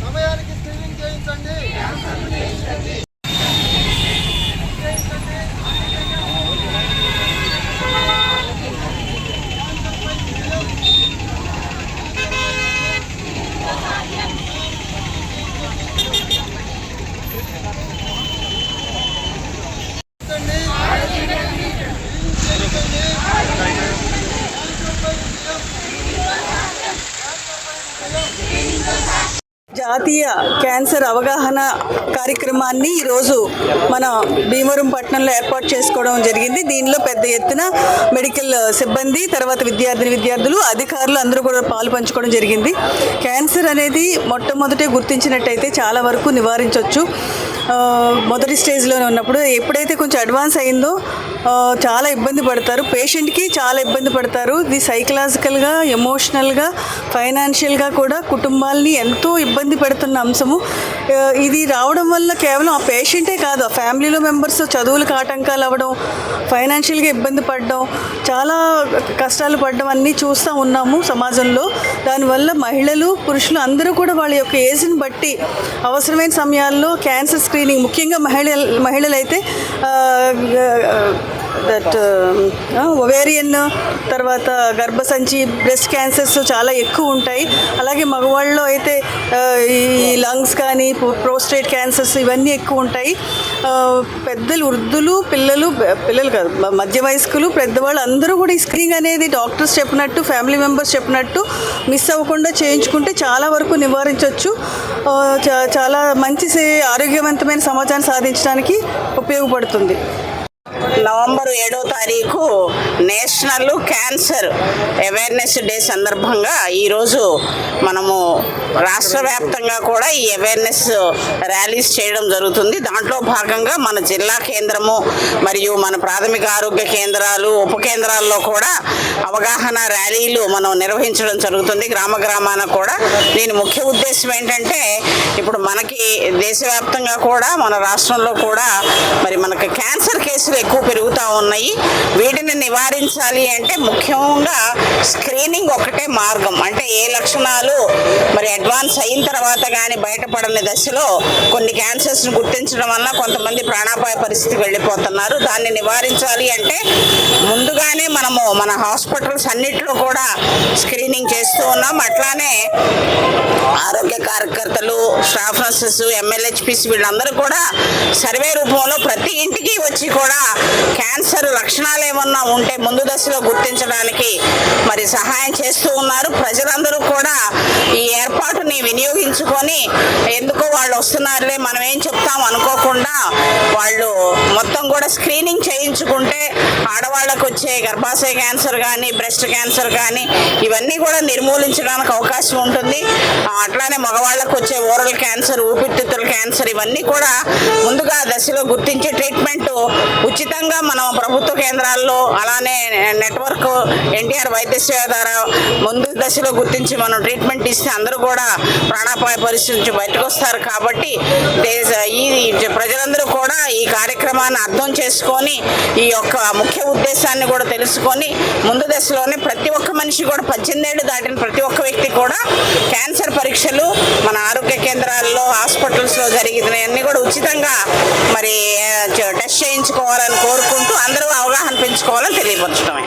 సమయానికి స్క్రీనింగ్ చేయించండి చేయించండి. జాతీయ క్యాన్సర్ అవగాహన కార్యక్రమాన్ని ఈరోజు మన భీమవరం పట్టణంలో ఏర్పాటు చేసుకోవడం జరిగింది. దీనిలో పెద్ద ఎత్తున మెడికల్ సిబ్బంది తర్వాత విద్యార్థిని విద్యార్థులు అధికారులు అందరూ కూడా పాలు పంచుకోవడం జరిగింది. క్యాన్సర్ అనేది మొట్టమొదటే గుర్తించినట్టయితే చాలా వరకు నివారించవచ్చు మొదటి స్టేజ్లోనే ఉన్నప్పుడు ఎప్పుడైతే కొంచెం అడ్వాన్స్ అయిందో చాలా ఇబ్బంది పడతారు. పేషెంట్కి చాలా ఇబ్బంది పడతారు. ఇది సైకలాజికల్గా ఎమోషనల్గా ఫైనాన్షియల్గా కూడా కుటుంబాల్ని ఎంతో ఇబ్బంది పెడుతున్న అంశము. ఇది రావడం వల్ల కేవలం ఆ పేషెంటే కాదు ఆ ఫ్యామిలీలో మెంబర్స్ చదువులకు ఆటంకాలు అవ్వడం ఫైనాన్షియల్గా ఇబ్బంది పడడం చాలా కష్టాలు పడడం అన్నీ చూస్తూ ఉన్నాము సమాజంలో. దానివల్ల మహిళలు పురుషులు అందరూ కూడా వాళ్ళ యొక్క ఏజ్ని బట్టి అవసరమైన సమయాల్లో క్యాన్సర్ స్క్రీనింగ్ ముఖ్యంగా మహిళ మహిళలైతే దట్ ఒవేరియన్ um, తర్వాత గర్భసంచి బ్రెస్ట్ క్యాన్సర్స్ చాలా ఎక్కువ ఉంటాయి. అలాగే మగవాళ్ళలో అయితే ఈ లంగ్స్ కానీ ప్రోస్టేట్ క్యాన్సర్స్ ఇవన్నీ ఎక్కువ ఉంటాయి. పెద్దలు వృద్ధులు పిల్లలు పిల్లలు కాదు మధ్య వయస్కులు పెద్దవాళ్ళు అందరూ కూడా ఈ స్క్రీనింగ్ అనేది డాక్టర్స్ చెప్పినట్టు ఫ్యామిలీ మెంబర్స్ చెప్పినట్టు మిస్ అవ్వకుండా చేయించుకుంటే చాలా వరకు నివారించవచ్చు చాలా మంచి ఆరోగ్యవంతమైన సమాచారం సాధించడానికి ఉపయోగపడుతుంది. నవంబర్ ఏడో తారీఖు నేషనల్ క్యాన్సర్ అవేర్నెస్ డే సందర్భంగా ఈరోజు మనము రాష్ట్ర వ్యాప్తంగా కూడా ఈ అవేర్నెస్ ర్యాలీస్ చేయడం జరుగుతుంది. దాంట్లో భాగంగా మన జిల్లా కేంద్రము మరియు మన ప్రాథమిక ఆరోగ్య కేంద్రాలు ఉప కేంద్రాల్లో కూడా అవగాహన ర్యాలీలు మనం నిర్వహించడం జరుగుతుంది. గ్రామ గ్రామాన కూడా దీని ముఖ్య ఉద్దేశం ఏంటంటే ఇప్పుడు మనకి దేశవ్యాప్తంగా కూడా మన రాష్ట్రంలో కూడా మరి మనకి క్యాన్సర్ కేసులు ఎక్కువ పెరుగుతూ ఉన్నాయి. వీటిని నివారించాలి అంటే ముఖ్యంగా స్క్రీనింగ్ ఒకటే మార్గం. అంటే ఏ లక్షణాలు మరి అడ్వాన్స్ అయిన తర్వాత కానీ బయటపడని దశలో కొన్ని క్యాన్సర్స్ని గుర్తించడం వల్ల కొంతమంది ప్రాణాపాయ పరిస్థితికి వెళ్ళిపోతున్నారు. దాన్ని నివారించాలి అంటే ముందుగానే మనము మన హాస్పిటల్స్ అన్నిట్లో కూడా స్క్రీనింగ్ చేస్తూ ఉన్నాం. అట్లానే ఆరోగ్య కార్యకర్తలు స్టాఫ్ నర్సెస్ ఎమ్మెల్యేహెచ్పిసి వీళ్ళందరూ కూడా సర్వే రూపంలో ప్రతి ఇంటికి వచ్చి కూడా క్యాన్సర్ లక్షణాలు ఏమన్నా ఉంటే ముందు దశలో గుర్తించడానికి మరి సహాయం చేస్తూ ఉన్నారు. ప్రజలందరూ కూడా ఈ ఏర్పాటుని వినియోగించుకొని ఎందుకో వాళ్ళు వస్తున్నారులే మనం ఏం చెప్తాం అనుకోకుండా వాళ్ళు మొత్తం కూడా స్క్రీనింగ్ చేయించుకుంటే ఆడవాళ్ళకు వచ్చే గర్భాశయ క్యాన్సర్ కానీ బ్రెస్ట్ క్యాన్సర్ కానీ ఇవన్నీ కూడా నిర్మూలించడానికి అవకాశం ఉంటుంది. అట్లానే మగవాళ్ళకు వచ్చే ఓరల్ క్యాన్సర్ ఊపిరితిత్తుల క్యాన్సర్ ఇవన్నీ కూడా ముందుగా దశలో గుర్తించే ట్రీట్మెంట్ ఉచితంగా మనం ప్రభుత్వ కేంద్రాల్లో అలానే నెట్వర్క్ ఎన్టీఆర్ వైద్య సేవ ద్వారా ముందు దశలో గుర్తించి మనం ట్రీట్మెంట్ ఇస్తే అందరూ కూడా ప్రాణాపాయ పరిస్థితి నుంచి బయటకు వస్తారు కాబట్టి ఈ ప్రజలందరూ కూడా ఈ కార్యక్రమాన్ని అర్థం చేసుకొని ఈ యొక్క ముఖ్య ఉద్దేశాన్ని కూడా తెలుసుకొని ముందు దశలోనే ప్రతి ఒక్క మనిషి కూడా పద్దెనిమిది ఏళ్ళు దాటిన ప్రతి ఒక్క వ్యక్తి కూడా క్యాన్సర్ పరీక్షలు మన ఆరోగ్య కేంద్రాల్లో హాస్పిటల్స్లో జరిగినవన్నీ కూడా ఉచితంగా మరి టెస్ట్ చేయించుకోవాలని కోరుకుంటూ అందరూ అవగాహన పెంచుకోవాలని తెలియపరచడమే.